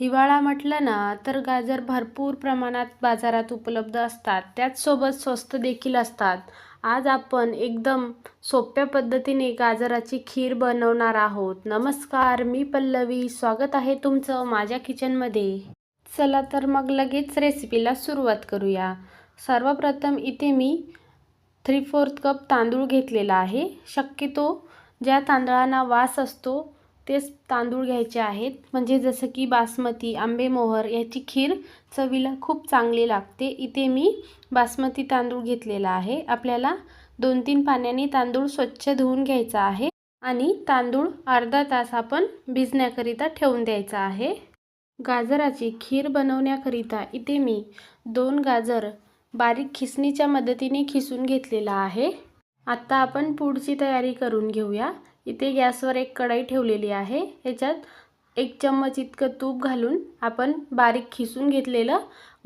हिवाळा म्हटलं ना तर गाजर भरपूर प्रमाणात बाजारात उपलब्ध असतात. त्याचसोबत स्वस्त देखील असतात. आज आपण एकदम सोप्या पद्धतीने गाजराची खीर बनवणार आहोत. नमस्कार मी पल्लवी. स्वागत आहे तुमचं माझ्या किचनमध्ये. चला तर मग लगेच रेसिपीला सुरुवात करूया. सर्वप्रथम इथे मी थ्री फोर्थ कप तांदूळ घेतलेला आहे. शक्यतो ज्या तांदळांना वास असतो तेच तांदूळ घ्यायचे आहेत. म्हणजे जसं की बासमती आंबेमोहर याची खीर चवीला खूप चांगली लागते. इथे मी बासमती तांदूळ घेतलेला आहे. आपल्याला दोन तीन पाण्याने तांदूळ स्वच्छ धुवून घ्यायचा आहे आणि तांदूळ अर्धा तास आपण भिजण्याकरिता ठेवून द्यायचा आहे. गाजराची खीर बनवण्याकरिता इथे मी दोन गाजर बारीक खिसणीच्या मदतीने खिसून घेतलेला आहे. आत्ता आपण पुढची तयारी करून घेऊया. इथे गॅसवर एक कढाई ठेवलेली आहे. ह्याच्यात एक चम्मच इतकं तूप घालून आपण बारीक खिसून घेतलेलं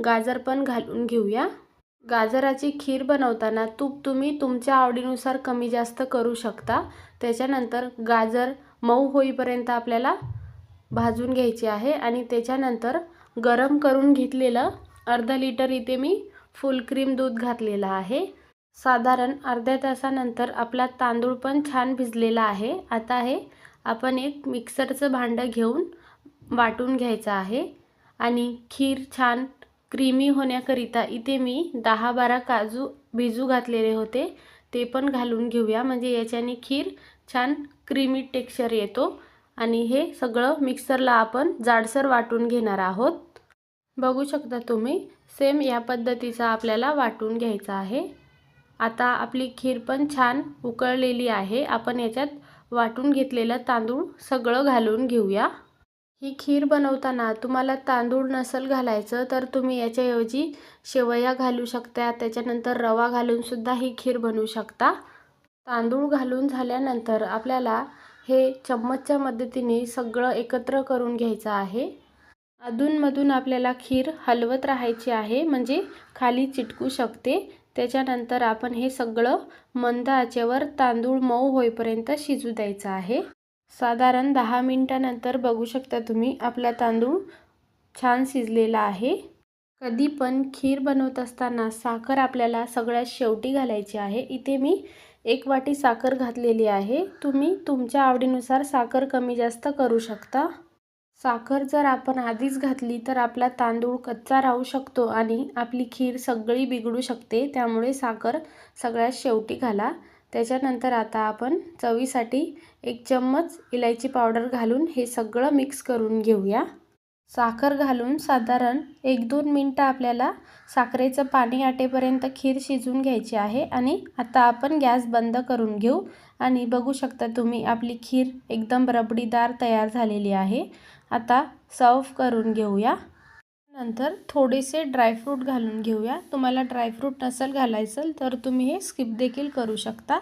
गाजर पण घालून घेऊया. गाजराची खीर बनवताना तूप तुम्ही तुमच्या आवडीनुसार कमी जास्त करू शकता. त्याच्यानंतर गाजर मऊ होईपर्यंत आपल्याला भाजून घ्यायचे आहे आणि त्याच्यानंतर गरम करून घेतलेलं अर्धा लिटर इथे मी फुल क्रीम दूध घातलेलं आहे. साधारण अर्ध्या तासानंतर आपला तांदूळ पण छान भिजलेला आहे. आता हे आपण एक मिक्सरचं भांडं घेऊन वाटून घ्यायचं आहे. आणि खीर छान क्रीमी होण्याकरिता इथे मी दहा बारा काजू भिजू घातलेले होते. ते पण घालून घेऊया. म्हणजे याच्याने खीर छान क्रीमी टेक्स्चर येतो. आणि हे सगळं मिक्सरला आपण जाडसर वाटून घेणार आहोत. बघू शकता तुम्ही सेम या पद्धतीचा आपल्याला वाटून घ्यायचा आहे. आता आपली खीर पण छान उकळलेली आहे. आपण याच्यात वाटून घेतलेलं तांदूळ सगळं घालून घेऊया. ही खीर बनवताना तुम्हाला तांदूळ नसेल घालायचं तर तुम्ही याच्याऐवजी शेवया घालू शकता. त्याच्यानंतर रवा घालूनसुद्धा ही खीर बनवू शकता. तांदूळ घालून झाल्यानंतर आपल्याला हे चम्मचच्या मदतीने सगळं एकत्र करून घ्यायचं आहे. अधूनमधून आपल्याला खीर हलवत राहायची आहे. म्हणजे खाली चिटकू शकते. त्याच्यानंतर आपण हे सगळं मंद आचेवर तांदूळ मऊ होईपर्यंत शिजू द्यायचं आहे. साधारण दहा मिनटानंतर बघू शकता तुम्ही आपला तांदूळ छान शिजलेला आहे. कधी पण खीर बनवत असताना साखर आपल्याला सगळ्यात शेवटी घालायची आहे. इथे मी एक वाटी साखर घातलेली आहे. तुम्ही तुमच्या आवडीनुसार साखर कमी जास्त करू शकता. साखर जर आपण आधीच घातली तर आपला तांदूळ कच्चा राहू शकतो आणि आपली खीर सगळी बिघडू शकते. त्यामुळे साखर सगळ्यात शेवटी घाला. त्याच्यानंतर आता आपण चवीसाठी एक चम्मच इलायची पावडर घालून हे सगळं मिक्स करून घेऊया. साखर घालून साधारण एक दोन मिनटं आपल्याला साखरेचं पाणी आटेपर्यंत खीर शिजून घ्यायची आहे आणि आता आपण गॅस बंद करून घेऊ. आणि बघू शकता तुम्ही आपली खीर एकदम रबडीदार तयार झालेली आहे. आता सर्व करून घेऊया. नंतर थोडेसे ड्रायफ्रूट घालून घेऊया. तुम्हाला ड्रायफ्रूट नसेल घालायचं तर तुम्ही हे स्किप देखील करू शकता.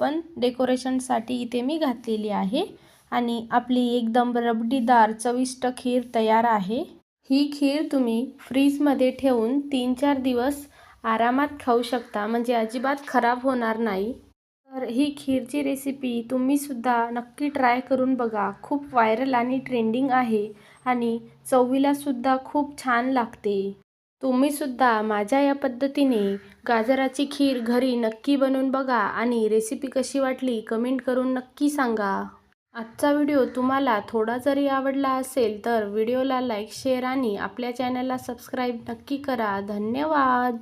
पण डेकोरेशनसाठी इथे मी घातलेली आहे. आणि आपली एकदम रबडीदार चविष्ट खीर तयार आहे. ही खीर तुम्ही फ्रीजमध्ये ठेवून तीन चार दिवस आरामात खाऊ शकता म्हणजे अजिबात खराब होणार नाही. तर ही खीरची रेसिपी तुम्हीसुद्धा नक्की ट्राय करून बघा. खूप व्हायरल आणि ट्रेंडिंग आहे आणि चवीलासुद्धा खूप छान लागते. तुम्हीसुद्धा माझ्या या पद्धतीने गाजराची खीर घरी नक्की बनवून बघा आणि रेसिपी कशी वाटली कमेंट करून नक्की सांगा. आजचा व्हिडिओ तुम्हाला थोडा जरी आवडला असेल तर व्हिडिओला लाईक शेअर आणि आपल्या चॅनलला सबस्क्राईब नक्की करा. धन्यवाद.